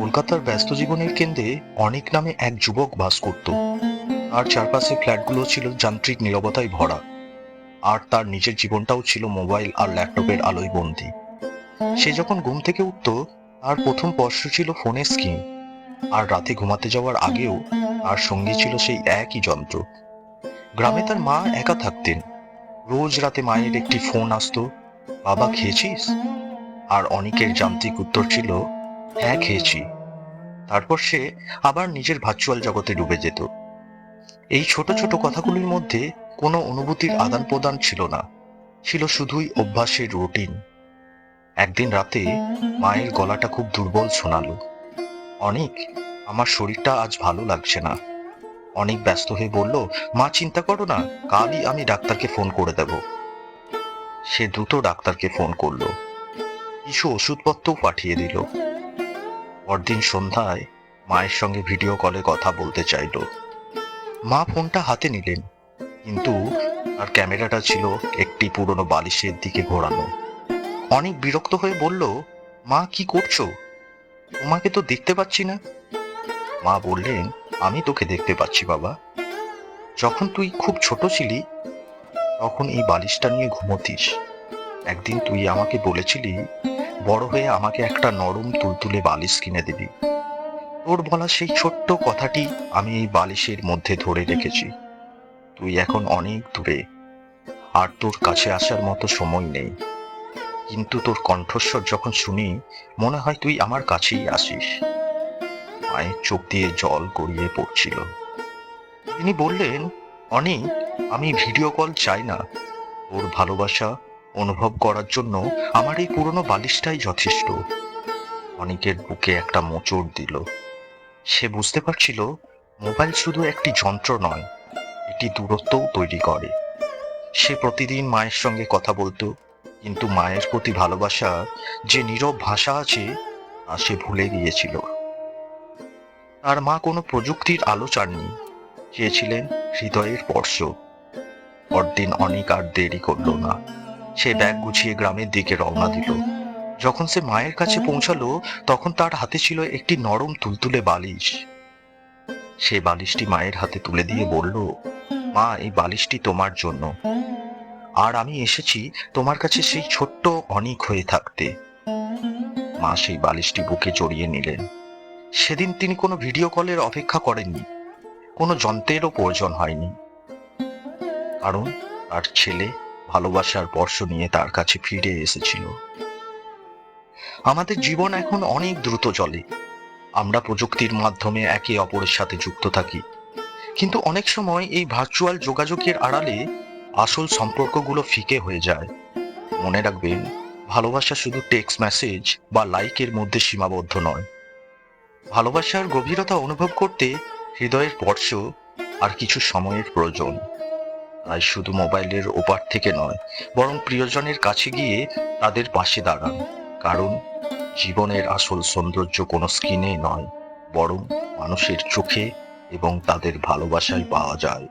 কলকাতার ব্যস্ত জীবনের কেন্দ্রে অনেক নামে এক যুবক বাস করত। আর চারপাশে ফ্ল্যাটগুলো ছিল যান্ত্রিক নীরবতায় ভরা। আর তার নিজের জীবনটাও ছিল মোবাইল আর ল্যাপটপের আলোয় বন্দি। সে যখন ঘুম থেকে উঠত, তার প্রথম স্পর্শ ছিল ফোনের স্ক্রিন। আর রাতে ঘুমাতে যাওয়ার আগেও তার সঙ্গী ছিল সেই একই যন্ত্র। গ্রামে তার মা একা থাকতেন। রোজ রাতে মায়ের একটি ফোন আসতো, বাবা, খেয়েছিস? আর অনেকের যান্ত্রিক উত্তর ছিল হ্যাঁ খেয়েছি। তারপর সে আবার নিজের ভার্চুয়াল জগতে ডুবে যেত। এই ছোট ছোট কথাগুলির মধ্যে কোনো অনুভূতির আদান প্রদান ছিল না। ছিল শুধুই অভ্যাসের রুটিন একদিন রাতে মায়ের গলাটা খুব দুর্বল শোনালো। অনেক, আমার শরীরটা আজ ভালো লাগছে না। অনেক ব্যস্ত হয়ে বলল, মা, চিন্তা করো না, কালই আমি ডাক্তারকে ফোন করে দেব। সে দ্রুত ডাক্তারকে ফোন করল। কিছু ওষুধপত্রও পাঠিয়ে দিল। পরদিন সন্ধ্যায় মায়ের সঙ্গে ভিডিও কলে কথা বলতে চাইল। মা ফোনটা হাতে নিলেন, কিন্তু আর ক্যামেরাটা ছিল একটি পুরনো বালিশের দিকে ঘোরানো। অনেক বিরক্ত হয়ে বলল, মা, কি করছ? তোমাকে তো দেখতে পাচ্ছি না। মা বললেন, আমি তোকে দেখতে পাচ্ছি, বাবা। যখন তুই খুব ছোট ছিলি, তখন এই বালিশটা নিয়ে ঘুমোতিস। একদিন তুই আমাকে বলেছিলি বড় হয়ে আমাকে একটা নরম তুলতুলে বালিশ কিনে দিবি। তোর বলা সেই ছোট্ট কথাটি আমি এই বালিশের মধ্যে ধরে রেখেছি। তুই এখন অনেক দূরে। আর তোর কাছে আসার মতো সময় নেই। কিন্তু তোর কণ্ঠস্বর যখন শুনি, মনে হয় তুই আমার কাছেই আসিস। মায়ের চোখ দিয়ে জল গড়িয়ে পড়ছিল। তিনি বললেন, অনেক, আমি ভিডিও কল চাই না। ওর ভালোবাসা অনুভব করার জন্য আমার এই পুরনো বালিশটাই যথেষ্ট। অনেকের বুকে একটা মোচড় দিল। সে বুঝতে পারছিল, মোবাইল শুধু একটি যন্ত্র নয়, এটি দূরত্বও তৈরি করে। সে প্রতিদিন মায়ের সঙ্গে কথা বলতো, কিন্তু মায়ের প্রতি ভালোবাসা যে নীরব ভাষা আছে, তা সে ভুলে গিয়েছিল। তার মা কোনো প্রযুক্তির আলো চাননি চেয়েছিলেন হৃদয়ের স্পর্শ। পরদিন অনেক আর দেরি করল না। সে ব্যাগ গুছিয়ে গ্রামের দিকে রওনা দিল। যখন সে মায়ের কাছে পৌঁছালো, তখন তার হাতে ছিল একটি নরম তুলতুলে বালিশ। সে বালিশটি মায়ের হাতে তুলে দিয়ে বলল, মা, এই বালিশটি তোমার জন্য। আর আমি এসেছি তোমার কাছে সেই ছোট্ট অনিক হয়ে থাকতে। মা সেই বালিশটি বুকে জড়িয়ে নিলেন। সেদিন তিনি কোনো ভিডিও কলের অপেক্ষা করেননি। কোনো যন্ত্রেরও প্রয়োজন হয়নি। কারণ তার ছেলে ভালোবাসার বর্ষ নিয়ে তার কাছে ফিরে এসেছিল। আমাদের জীবন এখন অনেক দ্রুত চলে। আমরা প্রযুক্তির মাধ্যমে একে অপরের সাথে যুক্ত থাকি। কিন্তু অনেক সময় এই ভার্চুয়াল যোগাযোগের আড়ালে আসল সম্পর্কগুলো ফিকে হয়ে যায়। মনে রাখবেন, ভালোবাসা শুধু টেক্সট মেসেজ বা লাইকের মধ্যে সীমাবদ্ধ নয়। ভালোবাসার গভীরতা অনুভব করতে হৃদয়ের স্পর্শ আর কিছু সময়ের প্রয়োজন। তাই শুধু মোবাইলের ওপার থেকে নয়, বরং প্রিয়জনের কাছে গিয়ে তাদের পাশে দাঁড়ান। কারণ জীবনের আসল সৌন্দর্য কোনো স্ক্রিনে নয়, বরং মানুষের চোখে এবং তাদের ভালোবাসায় পাওয়া যায়।